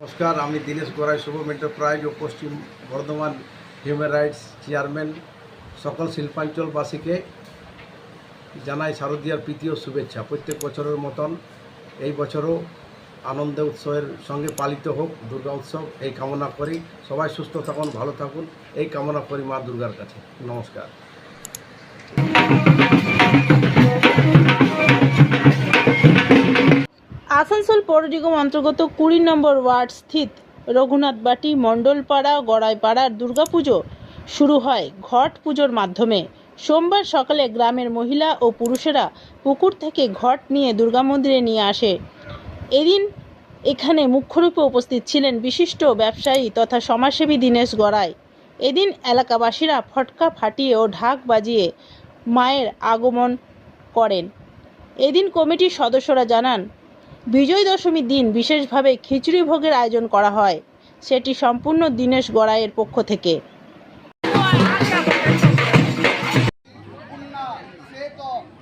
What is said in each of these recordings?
নমস্কার, আমি দীনেশ গড়াই শুভম এন্টারপ্রাইজ ও Paschim Bardhaman human rights chairman সকল শিল্পাঞ্চলবাসীকে জানাই শারদীয়ার প্রীতি ও শুভেচ্ছা। প্রত্যেক বছরের মতন এই বছরও আনন্দ উৎসবের সঙ্গে পালিত হোক, দুর্গা উৎসব, এই কামনা করি। সবাই সুস্থ থাকুন, ভালো থাকুন। এই কামনা করি মা দুর্গার কাছে। নমস্কার। নিগম অন্তর্গত কুড়ি নম্বর ওয়ার্ড স্থিত রঘুনাথ রঘুনাথবাটি মণ্ডলপাড়া গড়াইপাড়ার দুর্গাপুজো শুরু হয় ঘট পুজোর মাধ্যমে। সোমবার সকালে গ্রামের মহিলা ও পুরুষেরা পুকুর থেকে ঘট নিয়ে দুর্গা মন্দিরে নিয়ে আসে। এদিন এখানে মুখ্যরূপে উপস্থিত ছিলেন বিশিষ্ট ব্যবসায়ী তথা সমাজসেবী দীনেশ গড়াই। এদিন এলাকাবাসীরা ফটকা ফাটিয়ে ও ঢাক বাজিয়ে মায়ের আগমন করেন। এদিন কমিটির সদস্যরা জানান বিজয় দশমীর দিন বিশেষভাবে খিচুড়ি ভোগের আয়োজন করা হয়। সেটি সম্পূর্ণ দীনেশ গড়াইয়ের পক্ষ থেকে।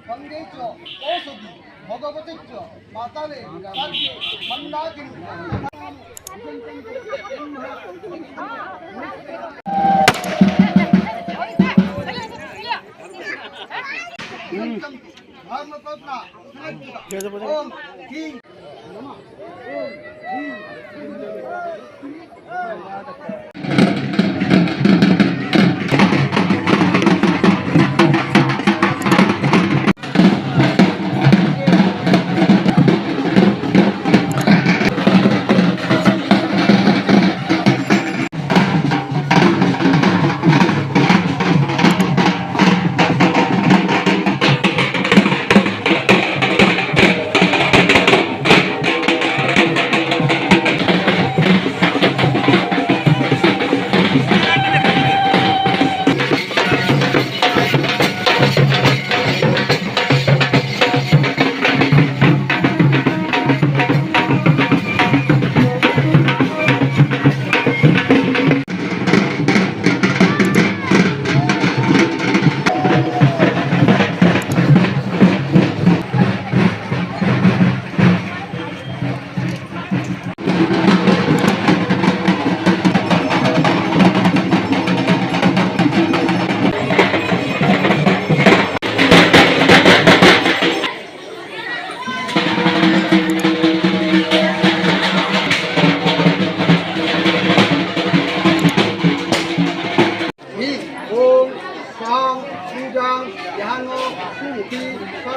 গঙ্গেচ ঔষধি Rio, Rio.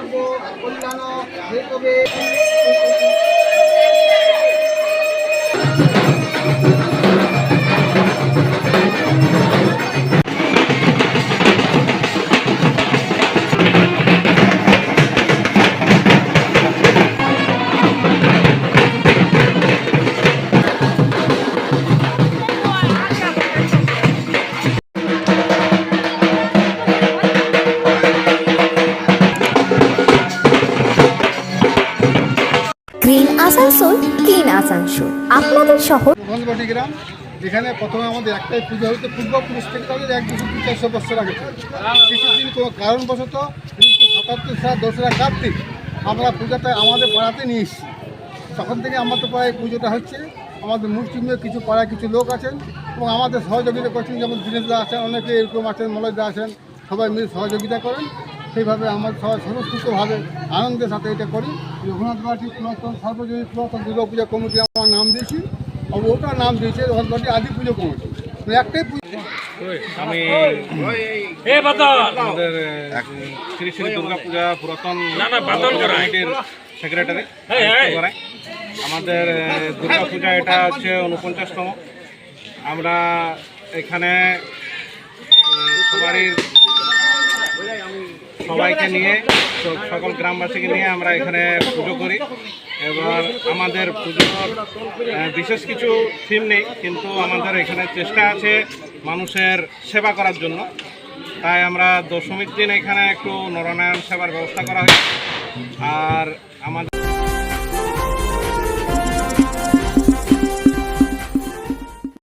সর্ব কল্যাণ হেতবে আসানসোল ক্লিন আসানসোল। আপনাদের শহর? গ্রাম, যেখানে প্রথমে আমাদের একটাই পুজো হতো পূর্বপুরুষ থেকে তাদের এক দুশো দু চারশো বছর আগে। কিছুদিন কোনো কারণবশত উনিশশো সাতাত্তর সাল দোসরা কার্তিক আমরা পূজাটা আমাদের পাড়াতে নিয়ে এসেছি। তখন থেকে আমাদের পাড়ায় পুজোটা হচ্ছে, আমাদের মুসলিমের কিছু পাড়ায় কিছু লোক আছেন এবং আমাদের সহযোগিতা করছেন, যেমন দীনেশদা আছেন, অনেকে এরকম আছেন মলয়দা আছেন, সবাই মিলে সহযোগিতা করেন। সেইভাবে আমরা সবাই স্বতঃস্ফূর্তভাবে আনন্দের সাথে এটা করি। রঘুনাথ বাটি পুরাতন সর্বজনীন পুরাতন দুর্গা পূজা কমিটি আমার নাম দিয়েছি। আর ওটার নাম দিয়েছে রঘুনাথ বাটি আদি পুজো কমিটি। মানে একটাই পুজো। আমি আমাদের শ্রী শ্রী দুর্গা পূজা পুরাতন সেক্রেটারি আমাদের আহ, দুর্গা পূজা এটা হচ্ছে উনপঞ্চাশতম আমরা এখানে সবারই সবাইকে নিয়ে সকল গ্রামবাসীকে নিয়ে আমরা এখানে পুজো করি। এবার আমাদের পুজোর বিশেষ কিছু থিম নেই, কিন্তু আমাদের এখানে চেষ্টা আছে মানুষের সেবা করার জন্য। তাই আমরা দশমীর দিন এখানে একটু নরনারায়ণ সেবার ব্যবস্থা করা হয়েছে। আর আমাদের